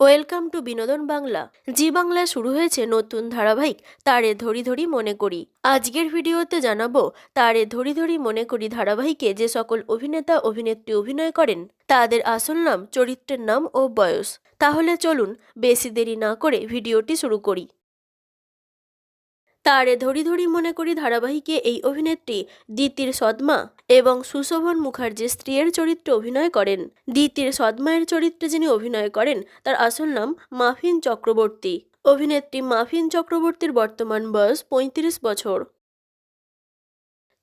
Welcome to বিনোদন বাংলা। জি বাংলা শুরু হয়েছে নতুন ধারাবাহিক তারে ধরি ধরি মনে করি। আজকের ভিডিওতে জানাব তারে ধরি ধরি মনে করি ধারাবাহিকে যে সকল অভিনেতা, অভিনেত্রী অভিনয় করেন, তাদের আসল নাম, চরিত্রের নাম ও বয়স। তাহলে চলুন বেশি দেরি না করে ভিডিওটি শুরু করি। তারে ধরি ধরি মনে করি ধারাবাহিকে এই অভিনেত্রী দিতির সদমা এবং সুশোভন মুখার্জির স্ত্রীর চরিত্রে অভিনয় করেন। দিতির সদমায়ের চরিত্রে যিনি অভিনয় করেন, তার আসল নাম মাফিন চক্রবর্তী। অভিনেত্রী মাফিন চক্রবর্তীর বর্তমান বয়স পঁয়ত্রিশ বছর।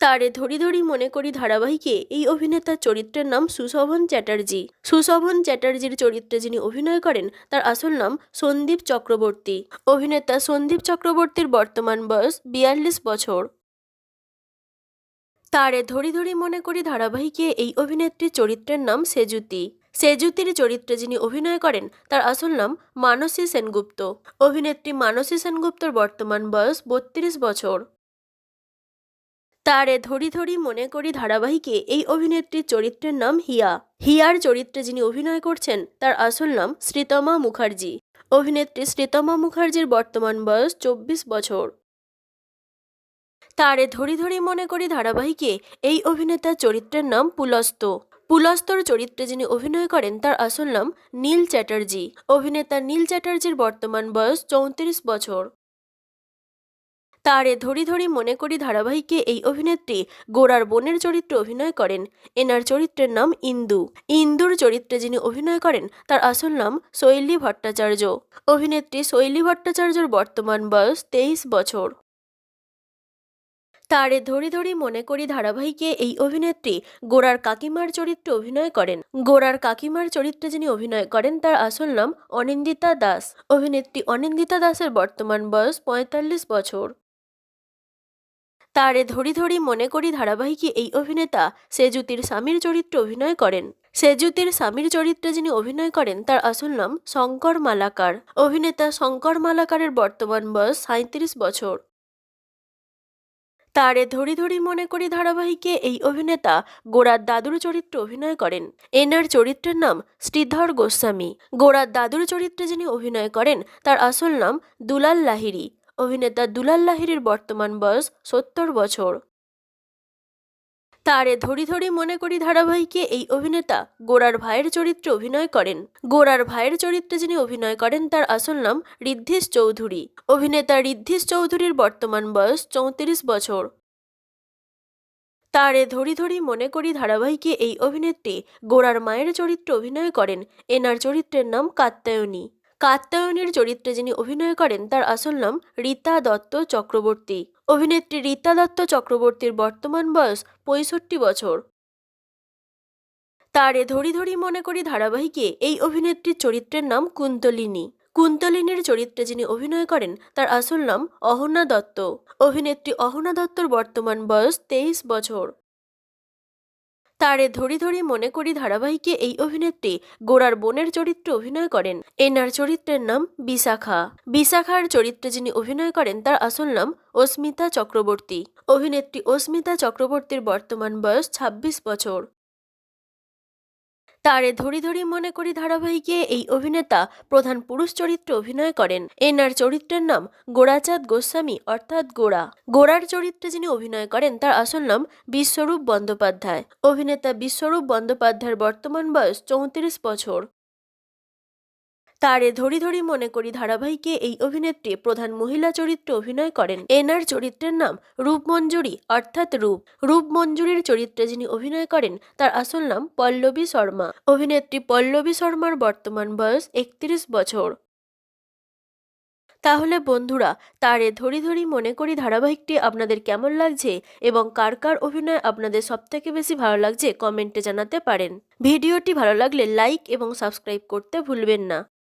তারে ধরি ধরি মনে করি ধারাবাহিকে এই অভিনেতার চরিত্রের নাম সুশোভন চ্যাটার্জি। সুশোভন চ্যাটার্জির চরিত্রে যিনি অভিনয় করেন, তার আসল নাম সন্দীপ চক্রবর্তী। অভিনেতা সন্দীপ চক্রবর্তীর বর্তমান বয়স বিয়াল্লিশ বছর। তারে ধরি ধরি মনে করি ধারাবাহিকে এই অভিনেত্রীর চরিত্রের নাম সেজুতি। সেজুতির চরিত্রে যিনি অভিনয় করেন, তার আসল নাম মানসী সেনগুপ্ত। অভিনেত্রী মানসী সেনগুপ্তর বর্তমান বয়স বত্রিশ বছর। তারে ধরি ধরি মনে করি ধারাবাহিকে এই অভিনেত্রীর চরিত্রের নাম হিয়া। হিয়ার চরিত্রে যিনি অভিনয় করছেন, তার আসল নাম শ্রীতমা মুখার্জি। অভিনেত্রী শ্রীতমা মুখার্জির বর্তমান বয়স চব্বিশ বছর। তারে ধরি ধরি মনে করি ধারাবাহিকে এই অভিনেতার চরিত্রের নাম পুলস্ত। পুলস্তর চরিত্রে যিনি অভিনয় করেন, তার আসল নাম নীল চ্যাটার্জি। অভিনেতা নীল চ্যাটার্জির বর্তমান বয়স চৌত্রিশ বছর। তারে ধরি ধরি মনে করি ধারাবাহিকে এই অভিনেত্রী গোড়ার বোনের চরিত্রে অভিনয় করেন। এনার চরিত্রের নাম ইন্দু। ইন্দুর চরিত্রে যিনি অভিনয় করেন, তার আসল নাম শৈলী ভট্টাচার্য। অভিনেত্রী শৈলী ভট্টাচার্যর বর্তমান বয়স তেইশ বছর। তারে ধরি ধরি মনে করি ধারাবাহিকে এই অভিনেত্রী গোড়ার কাকিমার চরিত্রে অভিনয় করেন। গোড়ার কাকিমার চরিত্রে যিনি অভিনয় করেন, তার আসল নাম অনিন্দিতা দাস। অভিনেত্রী অনিন্দিতা দাসের বর্তমান বয়স পঁয়তাল্লিশ বছর। তারে ধরি ধরি মনে করি ধারাবাহিকে এই অভিনেতা সেজুতির স্বামীর চরিত্রে অভিনয় করেন। সেজুতির স্বামীর চরিত্রে যিনি অভিনয় করেন, তার আসল নাম শঙ্কর মালাকার। অভিনেতা শঙ্কর মালাকারের বর্তমান বয়স সাঁত্রিশ বছর। তারে ধরি ধরি মনে করি ধারাবাহিকে এই অভিনেতা গোড়ার দাদুর চরিত্রে অভিনয় করেন। এনার চরিত্রের নাম শ্রীধর গোস্বামী। গোড়ার দাদুর চরিত্রে যিনি অভিনয় করেন, তার আসল নাম দুলাল লাহিড়ী। অভিনেতা দুলাল লাহিড়ীর বর্তমান বয়স সত্তর বছর। তারে ধরি ধরি মনে করি ধারাবাহিকে এই অভিনেতা গোড়ার ভাইয়ের চরিত্রে অভিনয় করেন। গোড়ার ভাইয়ের চরিত্রে যিনি অভিনয় করেন, তার আসল নাম ঋদ্ধিশ চৌধুরী। অভিনেতা ঋদ্ধিশ চৌধুরীর বর্তমান বয়স চৌত্রিশ বছর। তারে ধরি ধরি মনে করি ধারাবাহিকে এই অভিনেত্রী গোড়ার মায়ের চরিত্রে অভিনয় করেন। এনার চরিত্রের নাম কাত্যায়নী। কাত্যায়নীর চরিত্রে যিনি অভিনয় করেন, তার আসল নাম রীতা দত্ত চক্রবর্তী। অভিনেত্রী রীতা দত্ত চক্রবর্তীর বর্তমান বয়স পঁয়ষট্টি বছর। তারে ধরি ধরি মনে করি ধারাবাহিকে এই অভিনেত্রীর চরিত্রের নাম কুন্তলিনী। কুন্তলিনীর চরিত্রে যিনি অভিনয় করেন, তার আসল নাম অহনা দত্ত। অভিনেত্রী অহনা দত্তর বর্তমান বয়স তেইশ বছর। তারে ধরি ধরি মনে করি ধারাবাহিকে এই অভিনেত্রী গোড়ার বোনের চরিত্রে অভিনয় করেন। এনার চরিত্রের নাম বিশাখা। বিশাখার চরিত্রে যিনি অভিনয় করেন, তার আসল নাম অস্মিতা চক্রবর্তী। অভিনেত্রী অস্মিতা চক্রবর্তীর বর্তমান বয়স ২৬ বছর। তারে ধরি ধরি মনে করি ধারাবাহিকে এই অভিনেতা প্রধান পুরুষ চরিত্রে অভিনয় করেন। এনার চরিত্রের নাম গোড়াচাঁদ গোস্বামী, অর্থাৎ গোড়া গোড়ার চরিত্রে যিনি অভিনয় করেন, তার আসল নাম বিশ্বরূপ বন্দ্যোপাধ্যায়। অভিনেতা বিশ্বরূপ বন্দ্যোপাধ্যায়ের বর্তমান বয়স চৌত্রিশ বছর। তারে ধরি ধরি মনে করি ধারাবাহিকে এই অভিনেত্রী প্রধান মহিলা চরিত্রে অভিনয় করেন। এনার চরিত্রের নাম রূপমঞ্জুরি অর্থাৎ রূপ। রূপমঞ্জুরির চরিত্রে যিনি অভিনয় করেন, তার আসল নাম পল্লবী শর্মা। অভিনেত্রী পল্লবী শর্মার বর্তমান বয়স একত্রিশ বছর। তাহলে বন্ধুরা, তারে ধরি ধরি মনে করি ধারাবাহিকটি আপনাদের কেমন লাগছে এবং কার কার অভিনয় আপনাদের সবথেকে বেশি ভালো লাগছে কমেন্টে জানাতে পারেন। ভিডিওটি ভালো লাগলে লাইক এবং সাবস্ক্রাইব করতে ভুলবেন না।